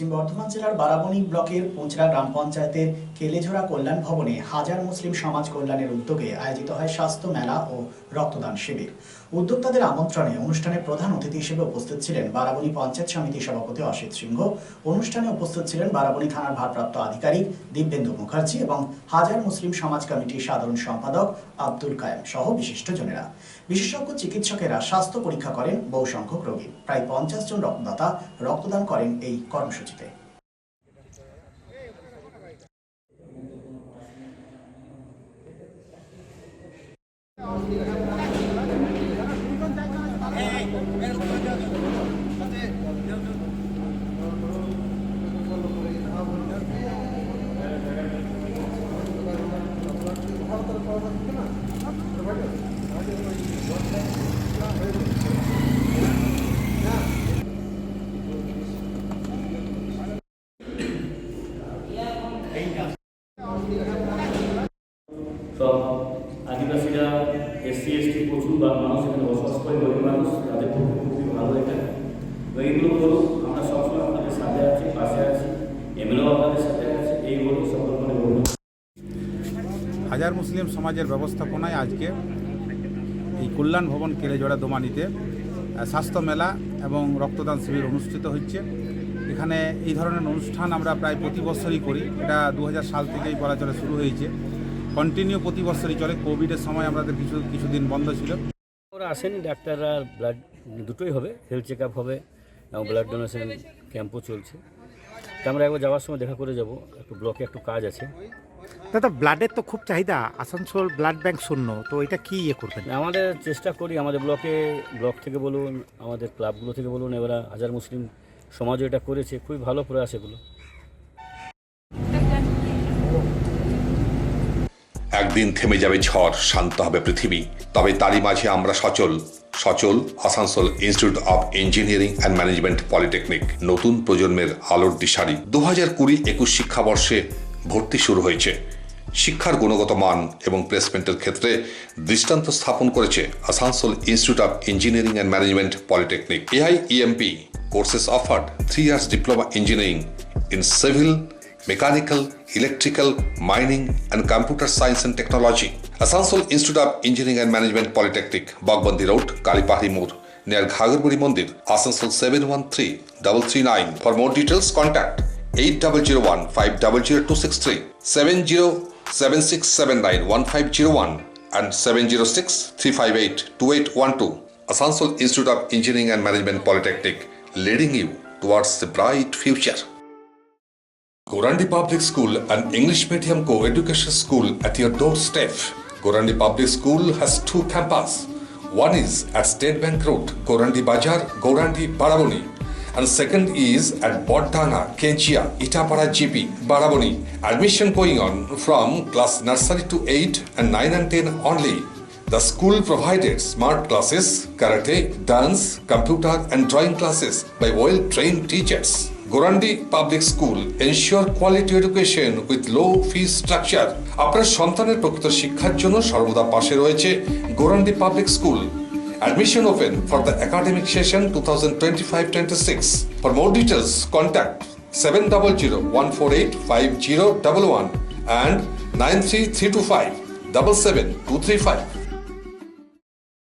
পশ্চিম বর্ধমান জেলার বারাবণী ব্লকের পুঁচরা গ্রাম পঞ্চায়েতের কেলেঝোড়া কল্যাণ ভবনে হাজার মুসলিম সমাজ কল্যাণের উদ্যোগে আয়োজিত হয় স্বাস্থ্য মেলা ও রক্তদান শিবির। উদ্যোক্তাদের আমন্ত্রণে অনুষ্ঠানে প্রধান অতিথি হিসেবে উপস্থিত ছিলেন বারাবণী পঞ্চায়েত সমিতির সভাপতি অসিত সিংহ। অনুষ্ঠানে উপস্থিত ছিলেন বারাবণী থানার ভারপ্রাপ্ত আধিকারিক দিব্যেন্দু মুখার্জি এবং হাজার মুসলিম সমাজ কমিটির সাধারণ সম্পাদক আব্দুল কায়েম সহ বিশিষ্টজনেরা। বিশেষজ্ঞ চিকিৎসকেরা স্বাস্থ্য পরীক্ষা করেন বহু সংখ্যক রোগী। প্রায় পঞ্চাশ জন রক্তদাতা রক্তদান করেন এই কর্মসূচিতে সব আদিবাসীরা এসসি এসটি প্রচুর বা মানুষ এখানে বসবাস করে, গরিব মানুষ, তাদের পক্ষে খুবই ভালো এটা। এবং এগুলো করুন আমরা সবসময় আপনাদের সাথে আছি, পাশে আছি এমএলও আপনাদের সাথে আছে, এই বলুন সকল মানে বলুন। হাজার মুসলিম সমাজের ব্যবস্থাপনায় আজকে এই কল্যাণ ভবন কেলেজোড়া দোমানিতে স্বাস্থ্য মেলা এবং রক্তদান শিবির অনুষ্ঠিত হচ্ছে। এখানে এই ধরনের অনুষ্ঠান আমরা প্রায় প্রতি বছরই করি। এটা দু হাজার সাল থেকেই বলা চলে শুরু হয়েছে। কন্টিনিউ প্রতি বছরই চলে। কোভিডের সময় আমাদের কিছু কিছুদিন বন্ধ ছিল। ওরা আসেন ডাক্তাররা ব্লাড দুটোই হবে হেলথ চেক আপ হবে এবং ব্লাড ডোনেশন ক্যাম্পও চলছে। তা আমরা একবার যাওয়ার সময় দেখা করে যাব একটু ব্লকে একটু কাজ আছে। দাদা ব্লাডের তো খুব চাহিদা আসানসোল ব্লাড ব্যাংক শূন্য তো এটা কি ইয়ে করবেন? আমাদের চেষ্টা করি আমাদের ব্লকে ব্লক থেকে বলুন আমাদের ক্লাবগুলো থেকে বলুন এবার হাজার মুসলিম সমাজও এটা করেছে খুবই ভালো প্রয়াস এগুলো। একদিন থেমে যাবে ঝড়, শান্ত হবে পৃথিবী। তবে তারই মাঝে আমরা সচল। সচল Asansol institute of engineering and management polytechnic নতুন প্রজন্মের আলোর দিশারি। দু হাজার কুড়ি একুশ শিক্ষাবর্ষে ভর্তি শুরু হয়েছে। শিক্ষার গুণগত মান এবং প্লেসমেন্টের ক্ষেত্রে দৃষ্টান্ত স্থাপন করেছে Asansol institute of engineering and management polytechnic AI EMP courses offered three years diploma engineering in civil mechanical, electrical, mining, and computer science and technology. Asansol Institute of Engineering and Management Polytechnic, Bagbandi Road, Kalipahri Moor, near Ghagarpuri Mandir, Asansol 713-339. For more details, contact 8001 500263 707679 and 706 358 2812. Asansol Institute of Engineering and Management Polytechnic, leading you towards the bright future. Gorandi Public School, an English medium co-education school at your doorstep. Gorandi Public School has two campuses. One is at State Bank Road, Gorandi Bajar, Gorandi, Baraboni. And second is at Bodhana, Kenchia, Itapara GP, Baraboni. Admission going on from class nursery to 8 and 9 and 10 only. The school provided smart classes, karate, dance, computer, and drawing classes by well trained teachers. Gorandi public school ensure quality education with low fee structure আপনার সন্তানের প্রকৃত শিক্ষার জন্য সর্বদা পাশে রয়েছে Gorandi public school admission open for the academic session two thousand twenty five twenty six for more details contact seven double zero one four eight five zero double one and nine three three two five double seven two three five